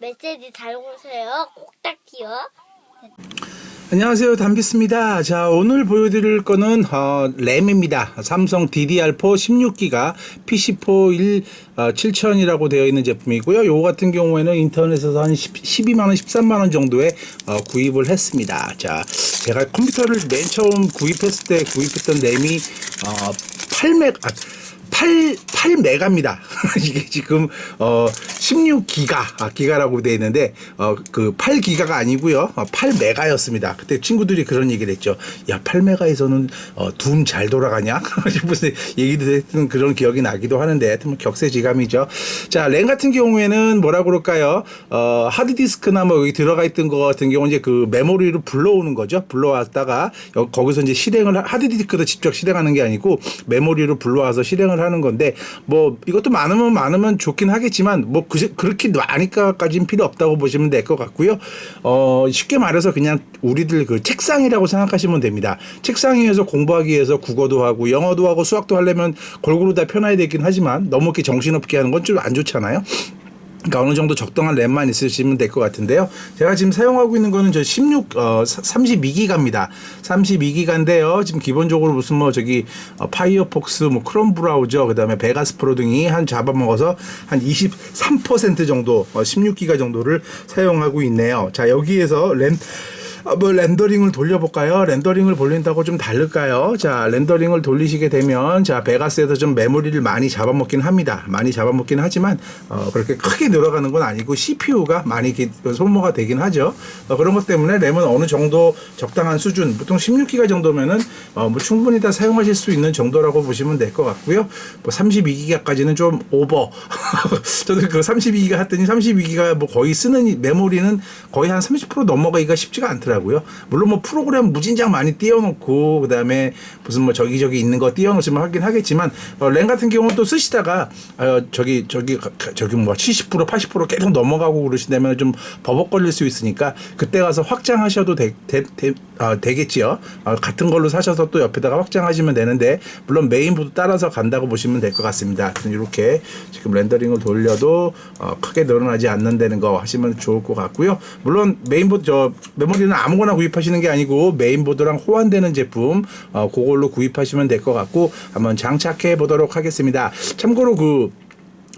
메시지 잘 오세요. 꼭딱지요. 안녕하세요. 담비스입니다. 자 오늘 보여드릴 거는 어, 램입니다. 삼성 DDR4 16기가 PC4 1 어, 7000이라고 되어 있는 제품이고요. 요거 같은 경우에는 인터넷에서 한 10, 12만원 13만원 정도에 어, 구입을 했습니다. 자 제가 컴퓨터를 맨 처음 구입했을 때 구입했던 램이 어, 8맥 아, 8, 8메가입니다. 이게 지금, 어, 16기가, 아, 기가라고 되어 있는데, 어, 그 8기가가 아니고요 8메가였습니다. 그때 친구들이 그런 얘기를 했죠. 야, 8메가에서는, 어, 둠잘 돌아가냐? 무슨 얘기도 했던 그런 기억이 나기도 하는데, 뭐 격세지감이죠. 자, 램 같은 경우에는 뭐라 그럴까요? 어, 하드디스크나 뭐 여기 들어가 있던 거 같은 경우는 이제 그 메모리로 불러오는 거죠. 불러왔다가, 여- 거기서 이제 실행을, 하- 하드디스크도 직접 실행하는 게 아니고, 메모리로 불러와서 실행을 하는 건데 뭐 이것도 많으면 많으면 좋긴 하겠지만 뭐 그, 그렇게 많이까지는 필요 없다고 보시면 될 것 같고요. 어 쉽게 말해서 그냥 우리들 그 책상이라고 생각하시면 됩니다. 책상 위에서 공부하기 위해서 국어도 하고 영어도 하고 수학도 하려면 골고루 다 펴놔야 되긴 하지만 너무 이렇게 정신없게 하는 건 좀 안 좋잖아요. 그러니까 어느 정도 적당한 램만 있으시면 될 것 같은데요. 제가 지금 사용하고 있는 거는 저 16, 어, 32기가입니다. 32기가인데요. 지금 기본적으로 무슨 뭐 저기 어, 파이어폭스, 뭐 크롬 브라우저, 그 다음에 베가스 프로 등이 한 잡아먹어서 한 23% 정도, 어, 16기가 정도를 사용하고 있네요. 자, 여기에서 램, 어, 뭐 렌더링을 돌려볼까요? 렌더링을 돌린다고 좀 다를까요? 자, 렌더링을 돌리시게 되면 자 베가스에서 좀 메모리를 많이 잡아먹긴 합니다. 많이 잡아먹긴 하지만 어, 그렇게 크게 늘어가는 건 아니고 CPU가 많이 이렇게 소모가 되긴 하죠. 어, 그런 것 때문에 램은 어느 정도 적당한 수준, 보통 16기가 정도면은 어, 뭐 충분히 다 사용하실 수 있는 정도라고 보시면 될 것 같고요. 뭐 32기가까지는 좀 오버. 저도 그 32기가 했더니 32기가 뭐 거의 쓰는 메모리는 거의 한 30% 넘어가기가 쉽지가 않더라고요. 물론 뭐 프로그램 무진장 많이 띄워놓고 그다음에 무슨 뭐 저기저기 있는 거 띄워놓으시면 하긴 하겠지만 어, 램 같은 경우는 또 쓰시다가 어, 저기 저기 저기 뭐 70% 80% 계속 넘어가고 그러시다면 좀 버벅거릴 수 있으니까 그때 가서 확장하셔도 되, 되, 되, 어, 되겠지요. 어, 같은 걸로 사셔서 또 옆에다가 확장하시면 되는데 물론 메인보드 따라서 간다고 보시면 될 것 같습니다. 이렇게 지금 렌더링을 돌려도 어, 크게 늘어나지 않는다는 거 하시면 좋을 것 같고요. 물론 메인보드 저 메모리는 아무거나 구입하시는 게 아니고 메인보드랑 호환되는 제품 어, 그걸로 구입하시면 될 것 같고 한번 장착해 보도록 하겠습니다. 참고로 그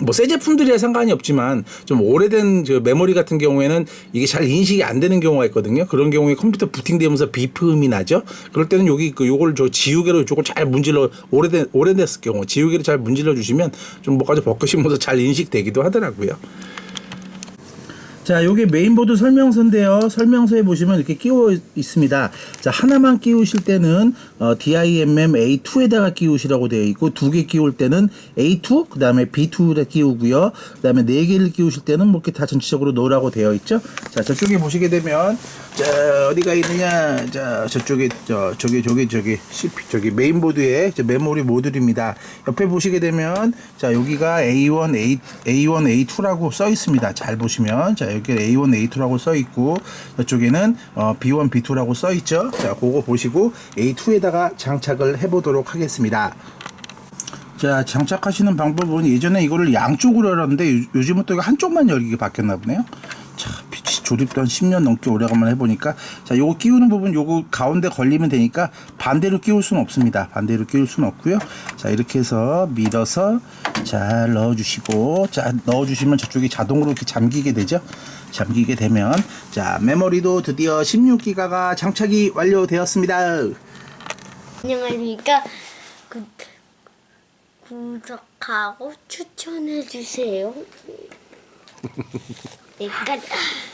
뭐새 제품들이야 상관이 없지만 좀 오래된 저 메모리 같은 경우에는 이게 잘 인식이 안 되는 경우가 있거든요. 그런 경우에 컴퓨터 부팅되면서 비프음이 나죠. 그럴 때는 여기 그 요걸 저 지우개로 이쪽을 잘 문질러 오래된 오래됐을 경우 지우개로 잘 문질러 주시면 좀 뭐까지 벗겨지면서 잘 인식되기도 하더라고요. 자, 요게 메인보드 설명서인데요. 설명서에 보시면 이렇게 끼워 있습니다. 자, 하나만 끼우실 때는 어, DIMM A2에다가 끼우시라고 되어 있고 두 개 끼울 때는 A2, 그다음에 B2를 끼우고요. 그다음에 네 개를 끼우실 때는 뭐 이렇게 다 전체적으로 넣으라고 되어 있죠. 자, 저쪽에 보시게 되면 자, 어디가 있느냐? 자, 저쪽에 저 저기 저기 저기 CP 저기 메인보드에 저 메모리 모듈입니다. 옆에 보시게 되면 자, 여기가 A1, A, A1, A2라고 써 있습니다. 잘 보시면 자, 여기 A1, A2라고 써 있고 이쪽에는 어, B1, B2라고 써 있죠. 자, 그거 보시고 A2에다가 장착을 해 보도록 하겠습니다. 자, 장착하시는 방법은 예전에 이거를 양쪽으로 열었는데 요- 요즘은 또 한쪽만 열기가 바뀌었나 보네요. 자, 빛이 조립도 한 10년 넘게 오래간만에 해보니까 자, 요거 끼우는 부분 요거 가운데 걸리면 되니까 반대로 끼울 수는 없습니다. 반대로 끼울 수는 없고요. 자, 이렇게 해서 밀어서 잘 넣어주시고 자, 넣어주시면 저쪽이 자동으로 이렇게 잠기게 되죠. 잠기게 되면 자, 메모리도 드디어 16기가가 장착이 완료되었습니다. 안녕하십니까. 구, 구독하고 추천해 주세요. 내가